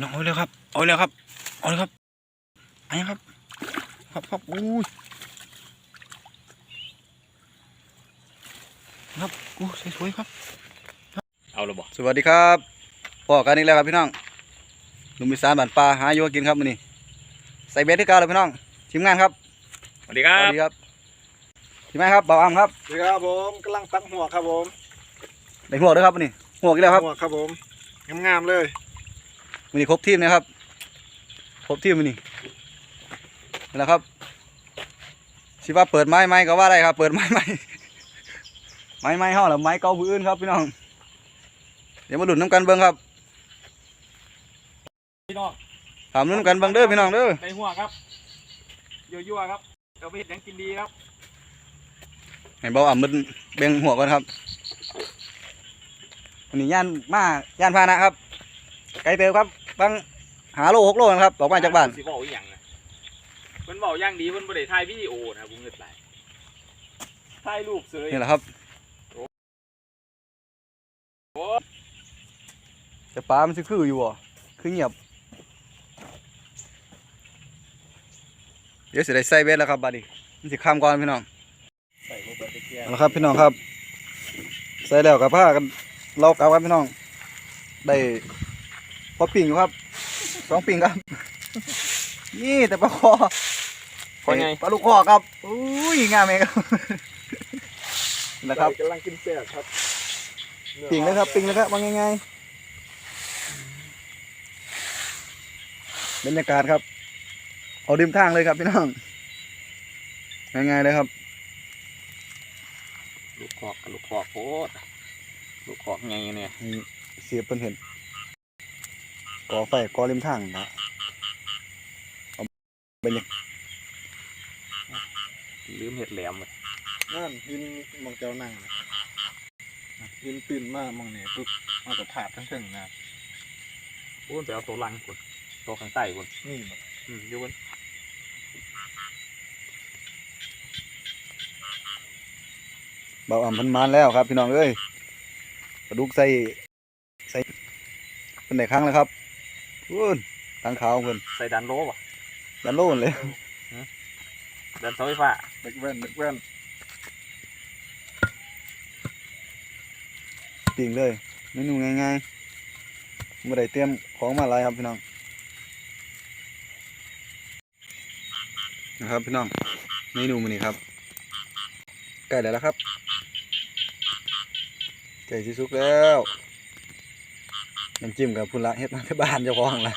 น้องเอาเลยครับ เอาเลยครับ เอาเลยครับอันนี้ครับ ครับครับอุ้ยครับอู้สวยๆครับ เอาละบ่สวัสดีครับพ่อกันอีกแล้วครับพี่น้องหนุ่มอีสานบ้านป่าหาอยู่หากินครับมื้อนี้ใส่เบ็ดที่เก่าแล้วพี่น้องทีมงานครับสวัสดีครับสวัสดีครับทีมงานครับเบาอ้ํครับสวัสดีครับผมกำลังตั้งหัวครับผมได้หัวด้วยครับมื้อนี้หัวอีกแล้วครับหัวครับผมงามๆเลย มื้อนี้ครบทีมนะครับ ครบทีมมื้อนี้นี่แหละครับสิว่าเปิดไม้ไม้ก็ว่าได้ครับ เปิดไม้ไม้ไม้ไม้เฮาแล้วไม้เก่าผู้อื่นครับพี่น้อง เดี๋ยวมาลุ้นน้ำกันเบิ่งครับพี่น้องถามลุ้นำกันเบิ่งเด้อพี่น้องเด้อในหัวครับยั่วๆครับเราไปเห็ดหยังกินดีครับให้เบาอ่ำมันเบ่งหัวก่อนครับอันนี้ย่านมาย่านพาหนะครับ ไกลเติบครับ บางหาโลหกโลนะครับออกมาจากบ้านสิบอกอีหยังนะเพิ่นบอกอย่างดีเพิ่นบ่ได้ถ่ายวิดีโอนะผมเงิดไหลายถ่ายรูปเสยนี่แหละครับโอ้แต่ปลามันสิคืออยู่บ่คือเงียบเดี๋ยวสิได้ใส่เบ็ดแล้วครับบัดนี้มันสิข้ามก่อนพี่น้องใส่ลงไปตะเกียบเอาละครับพี่น้องครับ ใส่แล้วกับผ้ากันเรากลับครับพี่น้อง ได้ พอปิ่งอยู่ครับสองปิ่งครับ นี่แต่ปลาคอพอไง ปลาลูกคอครับอุ้ยงามเองครับนะครับกำลังกินแซ่บครับปิ่งเลยครับปิ่งเลยครับว่าง่ายๆบรรยากาศครับ เอาริมทางเลยครับพี่น้องง่ายๆเลยครับ ลูกคอกกับลูกคอกโคตรลูกคอกไงเนี่ยนี่เสียบเพิ่นเห็น ก่อไฟก่อริมทางนะเอาบรรยากาศลืมเห็ดแหลมเลยนั่นยินมองเจ้านั่งนะยินปิ่นมากมองเนี่ยปุ๊บมากับถาดทั้งถึงนะพูดไปเอาตัวลังคนตัวข้างใต้คนนี่แบบอืมอยู่บนเบาอ่ำเพันมานแล้วครับ พี่น้องเอ้ยปลาดุกใส่ใส่เป็นไหนครั้งแล้วครับ พูนทางขาวเพิ่นใส่ดันโลป่ะยันโล่นเลยดันเสาไฟฟ้าเด็กแว่นเด็กแว่นปิ่งเลยเมนูง่ายๆไม่ได้เตรียมของมาหลายครับพี่น้องนะครับพี่น้องเมนูมื้อนี้ครับใกล้แล้วละครับใกล้ที่สุกแล้ว น้ำจิ้มกับพุ่นละเฮ็ดมาที่บ้านเจ้าของละ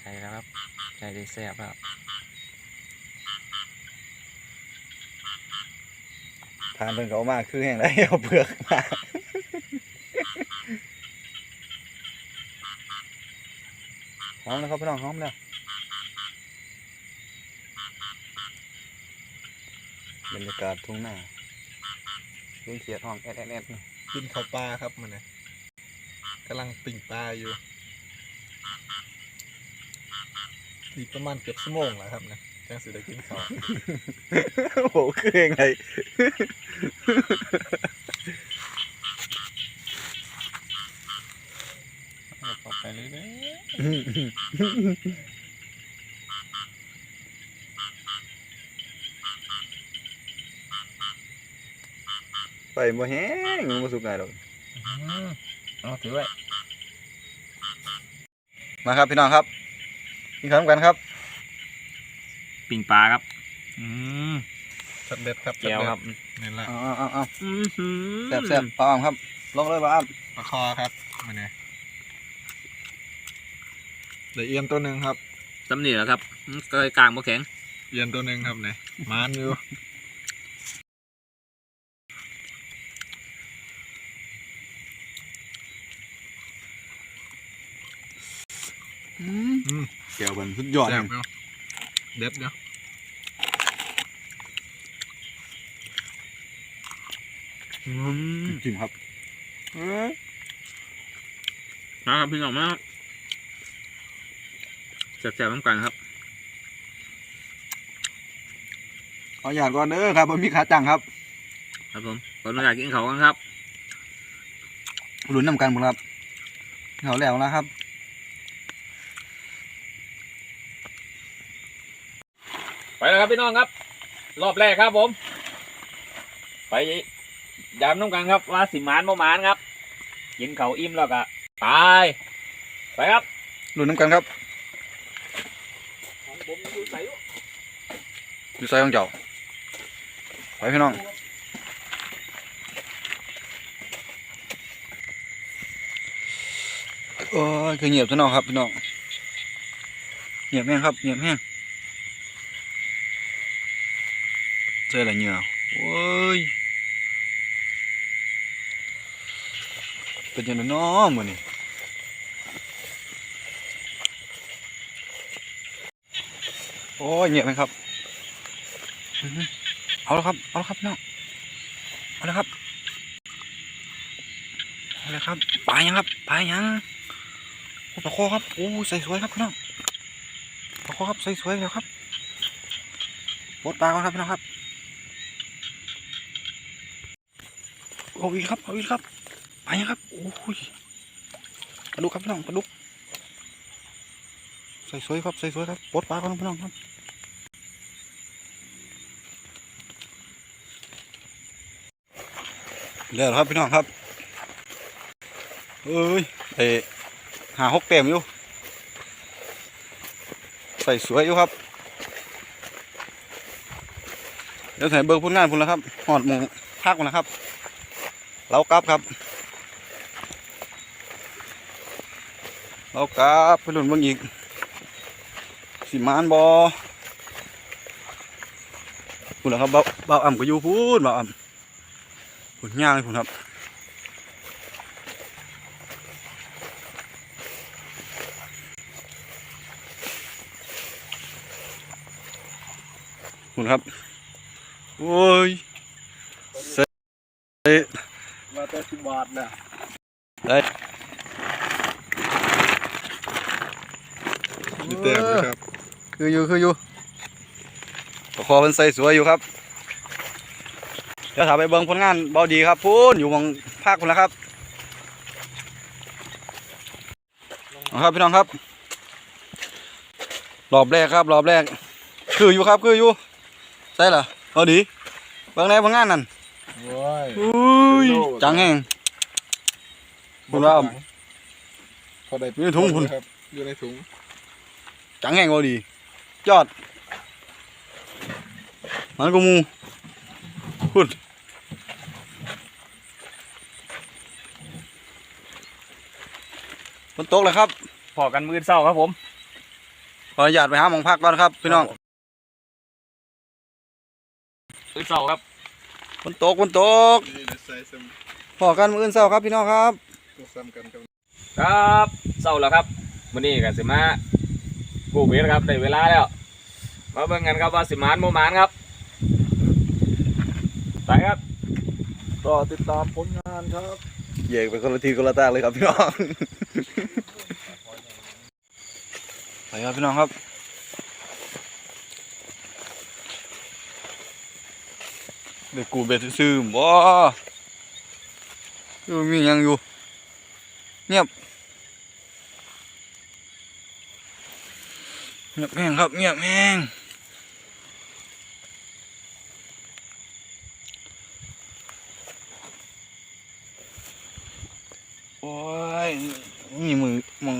ใช่แล้วครับใช่ได้แซ่บครับทานเพิ่นก็เอามาคือแห้งได้เอาเปลือกมาหอมแล้วครับพี่น้องหอมแล้วบรรยากาศทุ่งนา เลี้ยงเขียดห้องแอดแอดแอดนี่กินข้าวปลาครับมันนะกำลังปิ่งปลาอยู่อีกประมาณเกือบชั่วโมงแล้วครับนะจังสิได้กินข้าวโอ้โหคือยังไงต่อไปเลยเด้อ ไป บ่แห้งบ่สุกง่ายดอกเอาถือไว้มาครับพี่น้องครับกินข้าวกันครับ ปิ่งปลาครับอืมสัดเด็ดครับแก้วครับนี่แหละเอาเอาเอาเอาอืมหืมแซ่บแซ่บปลาอ้อมครับ ลงเลยปลาอ้อมปลาคอครับมันนะเดี๋ยวเอียนตัวหนึ่งครับสำเนียงแล้วครับอืมก็กลางบ่แข็งเอียนตัวหนึ่งครับเนี่ยมานอยู่ อืมแก้วเพิ่นสุดยอดแซ่เลยบเนาะเด็ดเนาะอืมจิ้มครับมาครับพี่น้องมาแซ่บๆน้ำกันครับขออยากก่อนเด้อครับบ่มีขาจังครับ ครับผมขออนุญาตกินเขาวกันครับลุ้นนำกันบุญครับเขาแล้วนะครับ ไปแล้วครับพี่น้องครับ รอบแรกครับผม ไปยามน้ำกันครับว่าสิมานบ่มานครับกินเขาอิ่มแล้วก็ตายไปครับลุ้นนำกันครับของผมอยู่ใส่อยู่ใส่ของเจ้าไปพี่น้องโอ้ยคือเงียบซะน้องครับพี่น้องเงียบแห้งครับเงียบแห้งเจออะไรเหงื่อโอ้ยเป็นยังไงน้อมื อนี่โอ้ยเงียบไหมครับอื้อหือเอาแล้วครับ เอาแล้วครับน้องเอาล้วครับ เอาล้วครับปลายังครับปลายังโอ้ปลาคอครับโอ้ใส่สวยครับพี่น้องปลาคอครับใส่สวยแล้วครับบดปลาก่อนครับพี่น้องครับ เอาอีกครับเอาอีกครับปลายังครับโอ้ยปลาดุกครับพี่น้องปลาดุกใส่สวยครับใส่สวยครับบดปลาก่อนพี่น้องครับเดี๋ยวครับพี่น้องครับเอ้ยเอหาหกเต็มอยู่ใส่สวยอยู่ครับเดี๋ยวใส่เบอร์พุ่นงานพุ่นแล้วครับหอดหมูภาคพุ่นแล้วครับ เรากลับครับ เรากลับไปหลุนเบิ่งอีก สิมานบอพุ่นแล้วครับเบาเบาอ่ำก็อยู่พูนเบาอ่ำผลย่างเลยผมครับคุณครับ โอ้ยเสร็จ มาแต่สิบบาทนะได้มีเต็มเลยครับ คืออยู่คืออยู่ตะคอเป็นใส่สวยอยู่ครับ เดี๋ยวถามไปเบิ่งผลงานเบาดีครับพูนอยู่หมองภาคคุณแล้วครับเอาครับพี่น้องครับ รอบแรกครับ รอบแรก คืออยู่ครับคืออยู่ใช่เหรอเอาดีเบิ่งในผลงานนั่นโว้ยอุ้ยจังแห้ง คุณว่า พอได้อยู่ในถุงคุณ ครับอยู่ในถุง จังแห้งเบาดียอด มันก็มูพูดฝนตกเลยครับ พอกันมือเศร้าครับผม ขออนุญาตไปหาหมองพักก่อนครับ พี่น้องมือเศร้าครับ ฝนตกฝนตกนี่ได้ใส่ซ้พอกันมื้ออื่นเช้าครับพี่น้องครับำซ้ำกันครับครับเศร้าแล้วครับวันนี้กันสิมากูเบสครับได้เวลาแล้ว มาเบิ่งกันครับว่าสิหมานบ่หมานครับไปครับรอติดตามผลงานครับเหยกไปคนละทีคนละตางเลยครับพี่น้องไปครับพี่น้องครับเด็กกูเบ็ดซื้อๆบ่อยู่มีหยังอยู่ เงียบ เงียบแห้งครับ เงียบแห้งโอ้ยมีมือมอง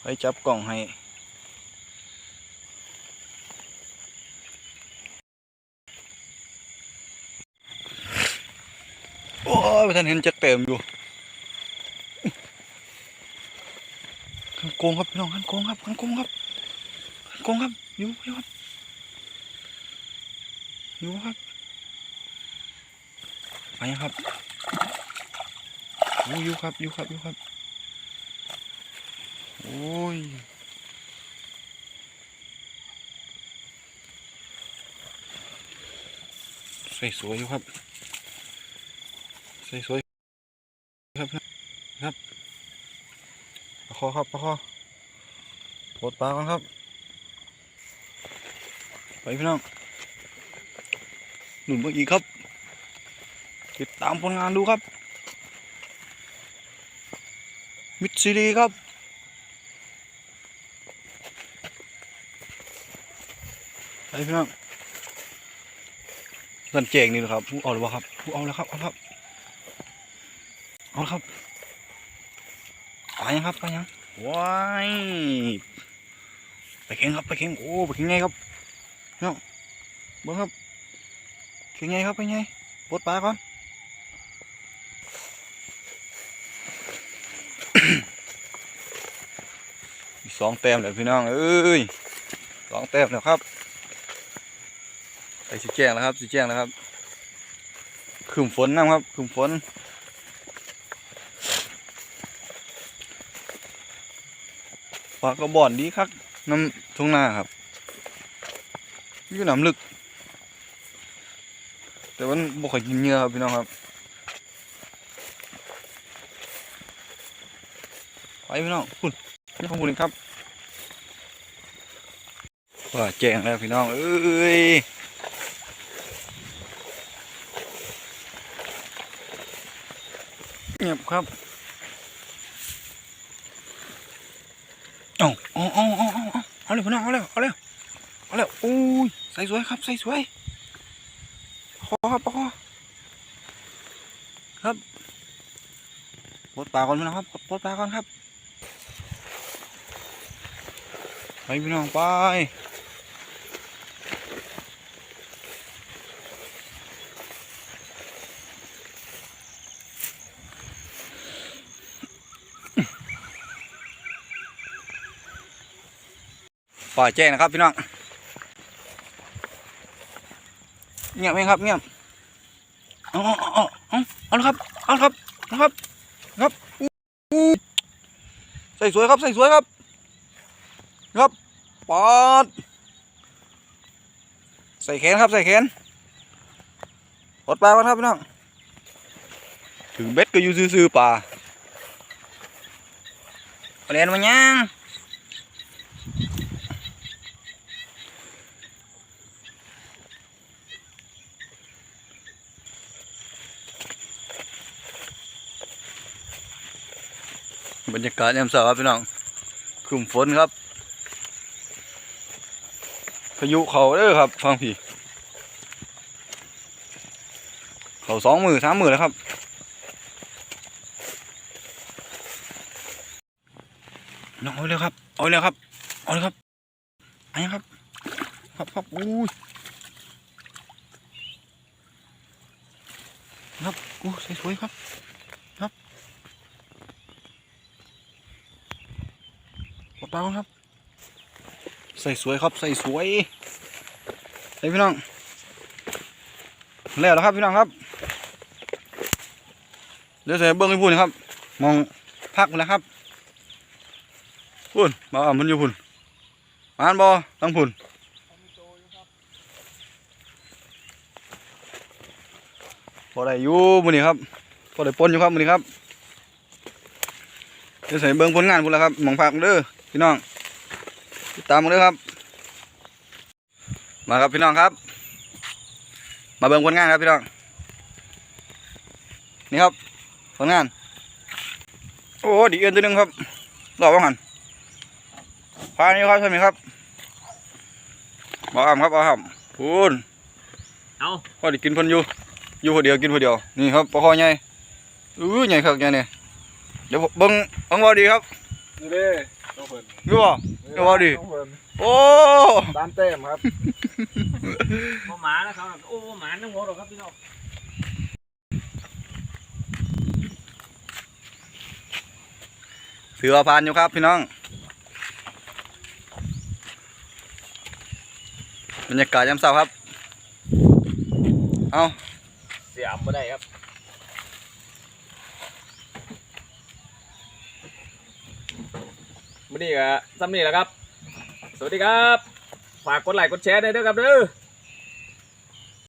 ไปจับกล่องให้โอ้ยท่านเห็นจักเต็มอยู่ขันโกงครับพี่น้องขันโกงครับขันโกงครับขันโกงครับอยู่อยู่ครับอยู่ครับไปครับอยู่อยู่ครับอยู่ครับอยู่ครับโอ้ยใส่สวยอยู่ครับสวยสวยครับครับปลาคอครับปลาคอ ดปลาก่อนครับ ไปพี่น้องหนุนเมื่อกี้ครับ ติดตามผลงานดูครับ มิดซีรีครับไปพี่น้องเงินเจงนี่แหละครับผู้เอาหรือเปล่าครับผู้เอาแล้วครับเอาครับเอาครับไปยังครับไปยังว้าย ไปเข่งครับไปเข่งโอ้ไปเข่งไงครับพี่น้องเบิ้งครับเข่งไงครับไปไงปลดปลาก่อนสองแต้มแล้วพี่น้องเอ้ยสองแต้มแล้วครับไปสิแจ้งแล้วครับสิแจ้งแล้วครับคืมฝนนะครับคืมฝนปลากระบอกดีครับ น้ำทุ่งนาครับอยู่น้ำลึก แต่มันบ่ค่อยกินเหยื่อครับพี่น้องครับไปพี่น้องคุณนี่ของคุณครับว่าแจ้งแล้วพี่น้องเอ้ยเงียบครับ เอาเอาเอาเอา เอาเลยพี่น้องเอาเลยเอาเลยเอาเลยอุ้ยใส่สวยครับใส่สวยขอครับขอครับปลดปลาก่อนพี่น้องครับปลดปลาก่อนครับไปพี่น้องไป ปล่อยแจ้งนะครับพี่น้องเงียบไหมครับเงียบเอาเอาเอาเอาเอาเอครับเอาครับเอาละครับครับอู้ใส่สวยครับใส่สวยครับ ครับปอดใส่แขนครับใส่แขนปลดปลาก่อนครับพี่น้องถึงเบ็ดก็อยู่ซื่อๆป่าเอาเรียนมายัง บรรยากาศยามเช้าครับพี่น้องครึ้มฝนครับ พายุเขาเด้อครับ ฟังพี่ เขาสองมือสามมือแล้วครับน้องเอาเร็วครับ เอาเร็วครับ เอาเลยครับอันนี้ครับครับครับอู้ยครับอู้สวยครับครับ ปลดปลาก่อนครับ ใส่สวยครับใส่สวยใส่พี่น้อง แล้วแล้วครับพี่น้องครับ เดี๋ยวใส่เบิ้งให้พูดนะครับ มองพักพุ่นะครับพูนมาอะมันอยู่พุ่นมานบอตั้งพุ่นพอได้อยู่มือนี้ครับพอได้ปนอยู่ครับมือนี้ครับเดี๋ยใส่เบิ้งผลงานพุ่นแล้วครับมองพักเด้อ พี่น้องติดตามมาด้วยครับ มาครับพี่น้องครับ มาเบิ่งผลงานครับพี่น้อง นี่ครับผลงาน โอ้ดีเอ็นตัวหนึงครับรอบว่าหันพานี่ครับใช่ไหมครับบออ่ำครับบออ่ำพูนเอาพอไดีกินเพิ่นอยู่อยู่คนเดียวกินคนเดียวนี่ครับปลาคอใหญ่อู้ใหญ่ครับใหญ่เนี่ยเดี๋ยวผมเบิ่งเบิ่งบอดีครับนี่เด้ต้อง เพิ่นดูบ่เดี๋ยวเอาดิต้องเพิ่นโอ้ตามแต้มครับ บ่หมานะครับโอ้หมาทั้งหมดหรอกครับพี่น้องถือว่าผ่านอยู่ครับพี่น้องบรรยากาศยามเช้าครับ เอาเสียบ่ได้ครับ วันนี้ก็ซ้ำนี่แหละครับ สวัสดีครับ ฝากกดไลค์กดแชร์ด้วยเด้อครับเด้อ